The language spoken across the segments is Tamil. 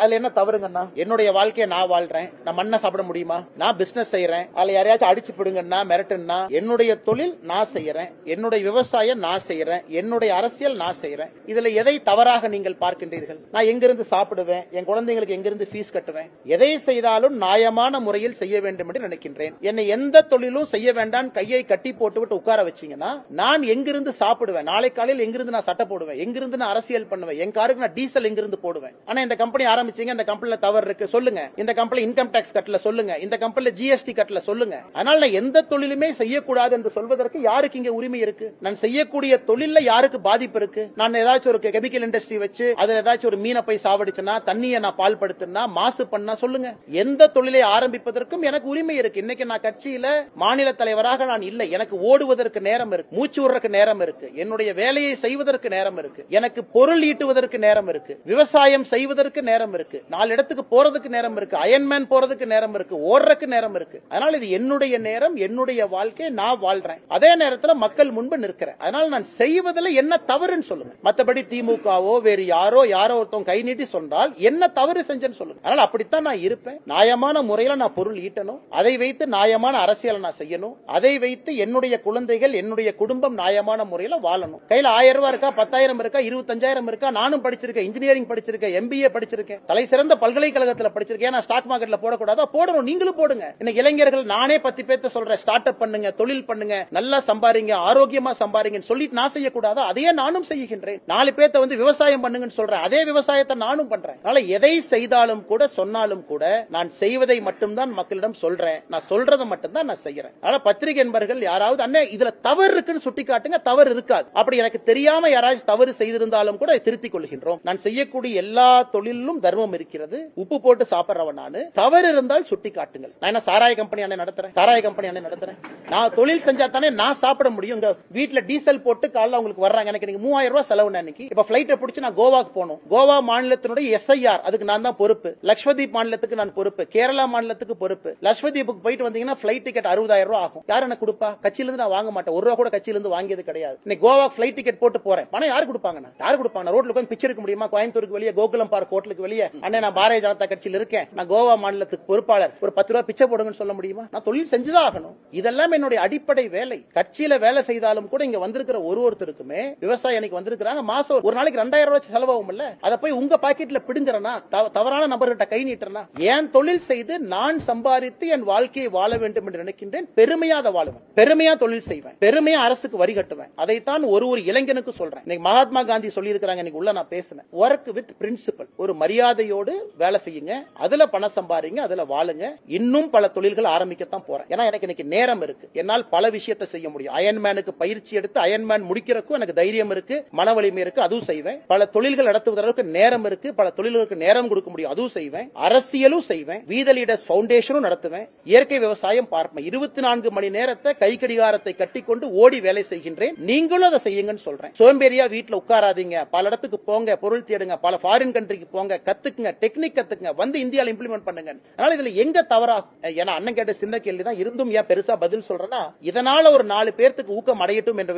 அதுல என்ன தவறுங்கண்ணா என்னுடைய வாழ்க்கையை நான் வாழ்றேன் நான் மண்ணை சாப்பிட முடியுமா? நான் பிசினஸ் செய்யறேன் அதுல யாரையாச்சும் அடிச்சு பிடுங்கன்னா மிரட்டுன்னா என்னுடைய தொழில் நான் செய்யறேன் என்னுடைய விவசாயம் நான் செய்யறேன் என்னுடைய அரசியல் நான் செய்யறேன் இதுல எதை தவறாக நீங்கள் பார்க்கின்றீர்கள்? நான் எங்கிருந்து சாப்பிடுவேன்? என் குழந்தைங்களுக்கு எங்கிருந்து ஃபீஸ் கட்டுவேன்? எதை செய்தாலும் நியாயமான முறையில் செய்ய வேண்டும் என்று நினைக்கின்றேன். என்னை எந்த தொழிலும் செய்ய வேண்டாம் கையை கட்டி போட்டுவிட்டு உட்கார வச்சீங்கன்னா நான் எங்கிருந்து சாப்பிடுவேன்? நாளை காலையில் எங்கிருந்து நான் சட்டை போடுவேன்? எங்கிருந்து நான் அரசியல் பண்ணுவேன்? என் காருக்கு நான் டீசல் எங்கிருந்து போடுவேன்? ஆனா இந்த கம்பெனி ஆரம்பிச்சீங்க இந்த கம்பெனில தவறு இருக்கு சொல்லுங்க. இந்த கம்பெனி இன்கம் டாக்ஸ் கட்டல சொல்லுங்க. இந்த கம்பெனில ஜிஎஸ்டி கட்டல சொல்லுங்க. அதனால எந்த தொழிலுமே செய்யக்கூடாது என்று சொல்வதற்கு யாருக்கு இங்க உரிமை இருக்கு? நான் செய்யக்கூடிய தொழில்ல யாருக்கு பாதிப்பு இருக்கு? நான் ஏதாச்சும் ஒரு கெமிக்கல் இண்டஸ்ட்ரி வச்சு அதுல ஏதாச்சும் ஒரு மீனை போய் சாவடிச்சுனா தண்ணியை நான் பால் படுத்தினா மாசு பண்ணா சொல்லுங்க. எந்த தொழிலை ஆரம்பிப்பதற்கும் எனக்கு உரிமை இருக்கு. இன்னைக்கு நான் கட்சியில மாநில தலைவராக நான் இல்லை. எனக்கு ஓடுவதற்கு நேரம் இருக்கு. மூச்சு விடுறதுக்கு நேரம் இருக்கு. என்னுடைய வேலையை செய்வதற்கு நேரம் இருக்கு. எனக்கு பொருள் ஈட்டுவதற்கு நேரம் இருக்கு. விவசாயம் செய்வதற்கு நேரம் இருக்கு. நாலு இடத்துக்கு போறதுக்கு நேரம் இருக்கு. அயன்மேன் போறதுக்கு நேரம் இருக்கு. ஓடுறதுக்கு நேரம் இருக்கு. அதனால இது என்னுடைய நேரம் என்னுடைய வாழ்க்கை நான் வாழ்றேன். அதே நேரத்துல மக்கள் முன்பு நிற்கிறேன். அதனால நான் செய்வதில் என்ன தவறுன்னு சொல்லுங்க. மத்தபடி திமுகவோ வேறு யாரோ யாரோ ஒருத்தவங்க கை நீட்டி சொன்னால் என்ன தவறு செஞ்சேன்னு சொல்லுங்க. அதனால அப்படித்தான் நான் இருப்பேன். நியாயமான முறையில நான் பொருள் ஈட்டணும். அதை வைத்து நியாயமான அரசியலை நான் செய்யணும். அதை வைத்து என்னுடைய குழந்தைகள் என்னுடைய குடும்பம் நியாயமான முறையில வாழணும். கையில ஆயிரம் ரூபாய் இருக்கா? பத்தாயிரம் இருக்கா? இருபத்தஞ்சாயிரம் இருக்கா? நானும் படிச்சிருக்கேன். இன்ஜினியரிங் படிச்சிருக்கேன். எம்பிஏ படிச்சிருக்கேன். தலை சிறந்த பல்கலைக்கழகத்தில் படிச்சிருக்கேன் நான் ஸ்டாக் மார்க்கெட்ல போடக்கூடாதா? போடணும். நீங்களும் போடுங்க. இன்னைக்கு இளைஞர்கள் நானே பத்தி பேர்த்த சொல்றேன். ஸ்டார்ட் அப் பண்ணுங்க தொழில் பண்ணுங்க நல்லா சம்பாரிங்க ஆரோக்கியமா சம்பாரிங்கன்னு சொல்லிட்டு நான் செய்யக்கூடாதா? அதையே நானும் செய்கின்றேன். நாலு பேர்த்த வந்து விவசாயம் பண்ணுங்கன்னு சொல்றேன். அதே விவசாயத்தை நானும் பண்றேன். அதனால எதை செய்தாலும் கூட சொன்னாலும் கூட நான் செய்வதை மட்டும்தான் மக்களிடம் சொல்றேன். நான் சொல்றதை மட்டும்தான் நான் செய்யறேன். அதனால பத்திரிகை என்பர்கள் யாராவது அண்ணே இதுல தவறு இருக்குன்னு சுட்டி காட்டுங்க தவறு இருக்காது. அப்படி எனக்கு தெரியாம யாராச்சும் தவறு செய்திருந்தாலும் கூட திருத்திக் கொள்கின்றோம். நான் செய்யக்கூடிய எல்லா தொழிலும் தர்மம் இருக்கிறது. உப்பு போட்டு சாப்பிடுறவன் நானு. தவறு இருந்தால் சுட்டி காட்டுங்கள் நான் என்ன சாராய கம்பெனி அண்ணன் நடத்துறேன்? சாராய கம்பெனி அண்ணன் நடத்துறேன். நான் தொழில் செஞ்சா தானே நான் சாப்பிட முடியும். இங்க வீட்டுல டீசல் போட்டு காலைல உங்களுக்கு வர்றாங்க. எனக்கு நீங்க மூவாயிரம் ரூபாய் செலவு அன்னைக்கு இப்ப பிளைட்டை பிடிச்சி நான் கோவாக்கு போகணும். கோவா மாநிலத்தினுடைய எஸ்ஐஆர் அதுக்கு நான் தான் பொறுப்பு. லட்சதீப் மாநிலத்துக்கு நான் பொறுப்பு. கேரளா மாநிலத்துக்கு பொறுப்பு. லட்சதீப்புக்கு போயிட்டு வந்தீங்கன்னா பிளைட் டிக்கெட் அறுபதாயிரம் ரூபாய் ஆகும். யார் எனக்கு கொடுப்பா? கட்சியில இருந்து நான் வாங்க மாட்டேன். ஒரு ரூபா கூட கட்சியில இருந்து வாங்கியது கிடையாது. இன்னைக்கு கோவா பிளைட் டிக்கெட் போட்டு போறேன். பணம் யார் கொடுப்பாங்க யார் கொடுப்பாங்க ரோட்ல உட்காந்து பிச்சை எடுக்க முடியுமா? கோயம்புத்தூருக்கு வெளியே கோகுலம் பார்க் ஹோட்டலுக்கு வெளியே அண்ணே நான் பாரதிய ஜனதா கட்சியில் இருக்கேன். நான் கோவா மாநிலத்துக்கு பொறுப்பாளர். ஒரு பத்து ரூபாய் பிச்சை போடுங்கன்னு சொல்ல முடியுமா? நான் தொழில் செஞ்சுதான் ஆகணும். இதெல்லாம் என்னுடைய அடிப்படை வேலை. கட்சியில வேலை செய்தாலும் கூட இங்க வந்திருக்கிற ஒரு ஒருத்தருக்குமே விவசாயி எனக்கு வந்திருக்கிறாங்க. மாசம் ஒரு நாளைக்கு ரெண்டாயிரம் ரூபாய் செலவாகும் இல்ல அதை போய் உங்க பாக்கெட்ல பிடுங்குறனா தவறான நபர்கிட்ட கை நீட்டுறனா என் தொழில் செய்து நான் சம்பாதித்து என் வாழ்க்கையை வாழ வேண்டும் என்று நினைக்கின்றேன்? பெருமையா அதை வாழுவேன். பெருமையா தொழில் செய்வேன். பெருமையா அரசுக்கு வரி கட்டுவேன். அதைத்தான் ஒரு ஒரு இளைஞனுக்கு சொல்றேன். இன்னைக்கு மகாத்மா காந்தி சொல்லி இருக்கிறாங்க இன்னைக்கு உள்ள நான் பேசினேன் ஒர்க் வித் பிரின்சிபல் ஒரு மரியாதை மரியாதையோடு வேலை செய்யுங்க அதுல பணம் சம்பாதிங்க அதுல வாழுங்க. இன்னும் பல தொழில்கள் ஆரம்பிக்கத்தான் போறேன். ஏன்னா எனக்கு இன்னைக்கு நேரம் இருக்கு. என்னால் பல விஷயத்தை செய்ய முடியும். அயன்மேனுக்கு பயிற்சி எடுத்து அயன்மேன் முடிக்கிறதுக்கும் எனக்கு தைரியம் இருக்கு மன வலிமை இருக்கு அதுவும் செய்வேன். பல தொழில்கள் நடத்துவதற்கு நேரம் இருக்கு பல தொழில்களுக்கு நேரம் கொடுக்க முடியும் அதுவும் செய்வேன். அரசியலும் செய்வேன். வீத லீடர்ஸ் பவுண்டேஷனும் நடத்துவேன். இயற்கை விவசாயம் பார்ப்பேன். இருபத்தி நான்கு மணி நேரத்தை கை கடிகாரத்தை கட்டிக்கொண்டு ஓடி வேலை செய்கின்றேன். நீங்களும் அதை செய்யுங்கன்னு சொல்றேன். சோம்பேறியா வீட்டுல உட்காராதீங்க. பல இடத்துக்கு போங்க பொருள் தேடுங்க. பல ஃபாரின் கண்ட்ரிக்கு போங்க. கத்துக்குங்க டெக்னிக் கத்துக்குங்க வந்து இந்தியால இம்ப்ளிமெண்ட் பண்ணுங்க அதனால இதுல எங்க தவறா ஏன்னா அண்ணன் கேட்ட சின்ன கேள்வி தான் இருந்தும் ஏன் பெருசா பதில் சொல்றேன்னா இதனால ஒரு நாலு பேர்த்துக்கு ஊக்கம் அடையட்டும் என்ற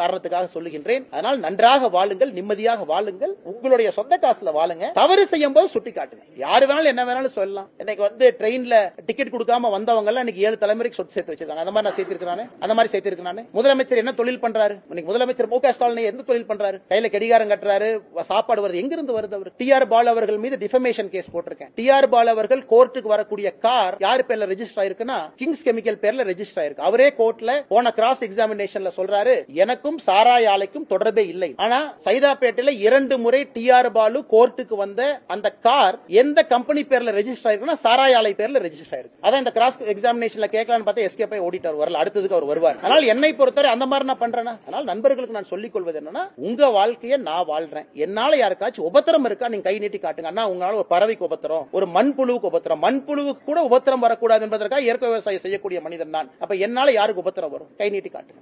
காரணத்துக்காக சொல்லுகின்றேன். அதனால் நன்றாக வாழுங்கள் நிம்மதியாக வாழுங்கள் உங்களுடைய சொந்த காசுல வாழுங்க தவறு செய்யும் போது சுட்டி காட்டுங்க யாரு வேணாலும் என்ன வேணாலும் சொல்லலாம். இன்னைக்கு வந்து ட்ரெயின்ல டிக்கெட் கொடுக்காம வந்தவங்க எல்லாம் இன்னைக்கு ஏழு தலைமுறைக்கு சொத்து சேர்த்து வச்சிருக்காங்க. அந்த மாதிரி நான் சேர்த்திருக்கிறானே அந்த மாதிரி சேர்த்திருக்கிறானே முதலமைச்சர் என்ன தொழில் பண்றாரு? இன்னைக்கு முதலமைச்சர் மு க ஸ்டாலின் எந்த தொழில் பண்றாரு? கையில கடிகாரம் கட்டுறாரு சாப்பாடு வருது. எங்கிருந்து வருது அவர்? டி ஆர் பால் அவர்கள் அவர்கள் மீது டிஃபமேஷன் கேஸ் போட்டிருக்கேன். டி ஆர் பால் அவர்கள் கோர்ட்டுக்கு வரக்கூடிய கார் யார் பேர்ல ரெஜிஸ்டர் ஆயிருக்குன்னா கிங்ஸ் கெமிக்கல் பேர்ல ரெஜிஸ்டர் ஆயிருக்கு. அவரே கோர்ட்ல போன கிராஸ் எக்ஸாமினேஷன்ல சொல்றாரு எனக்கும் சாராய் ஆலைக்கும் தொடர்பே இல்லை. ஆனா சைதாப்பேட்டையில இரண்டு முறை டி ஆர் பாலு கோர்ட்டுக்கு வந்த அந்த கார் எந்த கம்பெனி பேர்ல ரெஜிஸ்டர் ஆயிருக்குன்னா சாராய் ஆலை பேர்ல ரெஜிஸ்டர் ஆயிருக்கு. அதான் இந்த கிராஸ் எக்ஸாமினேஷன்ல கேட்கலாம்னு பார்த்தா எஸ்கேப் ஆகி ஓடிட்டார் வரல. அடுத்ததுக்கு அவர் வருவார். அதனால என்னை பொறுத்தவரை அந்த மாதிரி நான் பண்றேன்னா அதனால நண்பர்களுக்கு நான் சொல்லிக் கொள்வது என்னன்னா உங்க வாழ்க்கையை நான் வாழ்றேன். என்னால யாருக்காச்சும் உபத்திரம் இருக்கா? நீங்க கை நீட்டி காட்டு காட்டுங்க அண்ணா உங்களால ஒரு பறவைக்கு உபத்திரம் ஒரு மண்புழுவுக்கு உபத்திரம். மண்புழுவுக்கு கூட உபத்திரம் வரக்கூடாது என்பதற்காக இயற்கை விவசாயம் செய்யக்கூடிய மனிதன் தான் அப்ப என்னால யாருக்கு உபத்திரம் வரும்? கை நீட்டி காட்டுங்க.